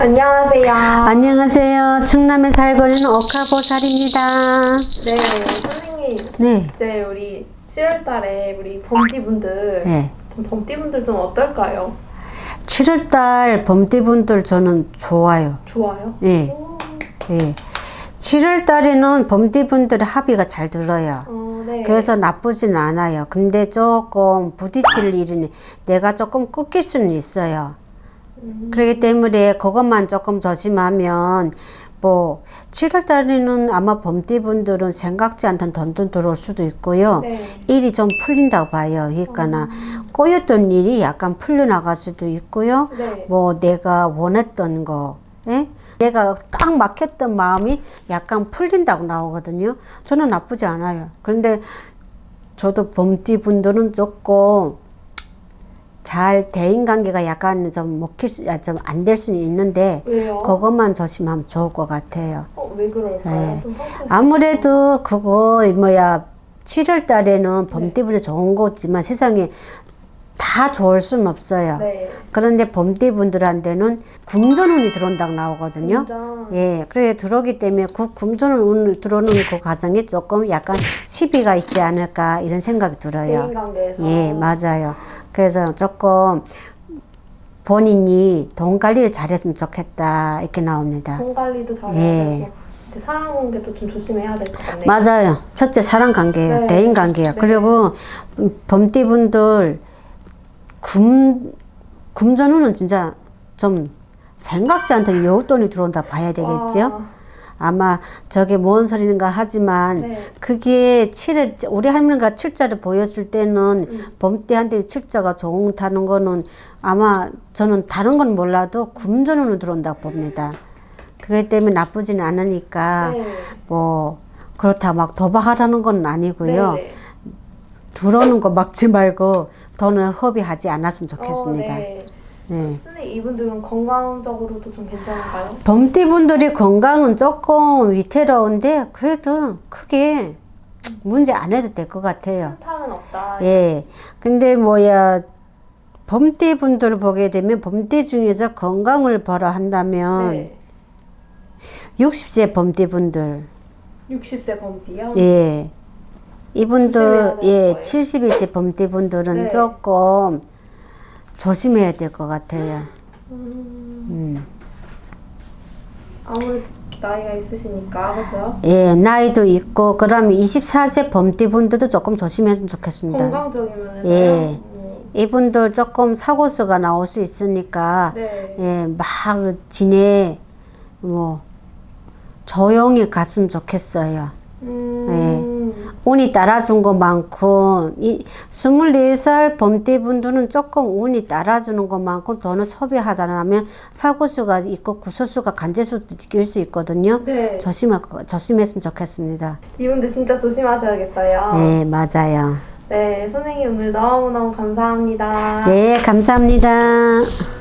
안녕하세요. 안녕하세요. 충남에 살고 있는 오카보살입니다. 네, 선생님. 네. 이제 우리 7월 달에 우리 범띠분들, 네. 좀 범띠분들 좀 어떨까요? 7월 달 범띠분들 저는 좋아요. 좋아요? 네. 오, 예. 7월 달에는 범띠분들의 합의가 잘 들어요. 어, 네. 그래서 나쁘진 않아요. 근데 조금 부딪힐 일은 내가 조금 꺾일 수는 있어요. 음, 그렇기 때문에 그것만 조금 조심하면 뭐 7월 달에는 아마 범띠 분들은 생각지 않던 돈도 들어올 수도 있고요. 네. 일이 좀 풀린다고 봐요. 그러니까는 꼬였던 일이 약간 풀려나갈 수도 있고요. 네. 뭐 내가 원했던 거, 예? 내가 딱 막혔던 마음이 약간 풀린다고 나오거든요. 저는 나쁘지 않아요. 그런데 저도 범띠 분들은 조금 잘 대인관계가 약간 좀 먹힐 수, 좀 안 될 수는 있는데 왜요? 그것만 조심하면 좋을 것 같아요. 어, 왜 그럴까요? 네. 좀 성격- 아무래도 그거 뭐야 7월 달에는 범띠분이 좋은 거지만 세상에 다 좋을 수는 없어요. 네. 그런데 범띠 분들한테는 금전운이 들어온다고 나오거든요. 진짜. 예, 그래 들어오기 때문에 그 금전운 들어오는 그 과정이 조금 약간 시비가 있지 않을까 이런 생각이 들어요. 대인관계에서. 예, 맞아요. 그래서 조금 본인이 돈 관리를 잘했으면 좋겠다 이렇게 나옵니다. 돈 관리도 잘해야 예. 되고 이제 사랑 관계도 좀 조심해야 될 것 같네요. 맞아요. 첫째 사랑 관계예요. 네. 대인 관계예요. 네. 그리고 음, 범띠 분들 금 금전운은 진짜 좀 생각지 않던 여윳돈이 들어온다 봐야 되겠죠. 와, 아마 저게 뭔 소리인가 하지만 네. 그게 칠을 우리 할머니가 칠자를 보여줄 때는 음. 범띠한테 칠자가 좋다는 거는 아마 저는 다른 건 몰라도 금전운으로 들어온다고 봅니다. 그렇기 때문에 나쁘지는 않으니까 네. 뭐 그렇다 막 도박하라는 건 아니고요. 네. 들어오는 거 막지 말고 돈을 허비하지 않았으면 좋겠습니다. 어, 네. 네. 근데 이분들은 건강적으로도 좀 괜찮은가요? 범띠분들이 건강은 조금 위태로운데 그래도 크게 문제 안 해도 될 것 같아요. 탈은 없다. 예. 근데 뭐야 범띠분들을 보게 되면 범띠 중에서 건강을 보라 한다면 네. 60세 범띠분들 60세 범띠요? 예. 이분들 예, 거예요. 70이지 범띠 분들은 네. 조금 조심해야 될 것 같아요. 음, 음. 아무래도 나이가 있으시니까 그죠? 예, 나이도 있고 그러면 24세 범띠 분들도 조금 조심했으면 좋겠습니다. 건강적이면 예. 음, 이분들 조금 사고수가 나올 수 있으니까 네. 예, 막 지내 뭐 조용히 갔으면 좋겠어요. 음, 운이 따라준 것만큼 이 24살 범띠 분들은 조금 운이 따라주는 것만큼 돈을 소비하다라면 사고수가 있고 구설수가 간제수도 느낄 수 있거든요. 네. 조심하, 조심했으면 좋겠습니다. 이분들 진짜 조심하셔야겠어요. 네, 맞아요. 네, 선생님 오늘 너무너무 감사합니다. 네, 감사합니다.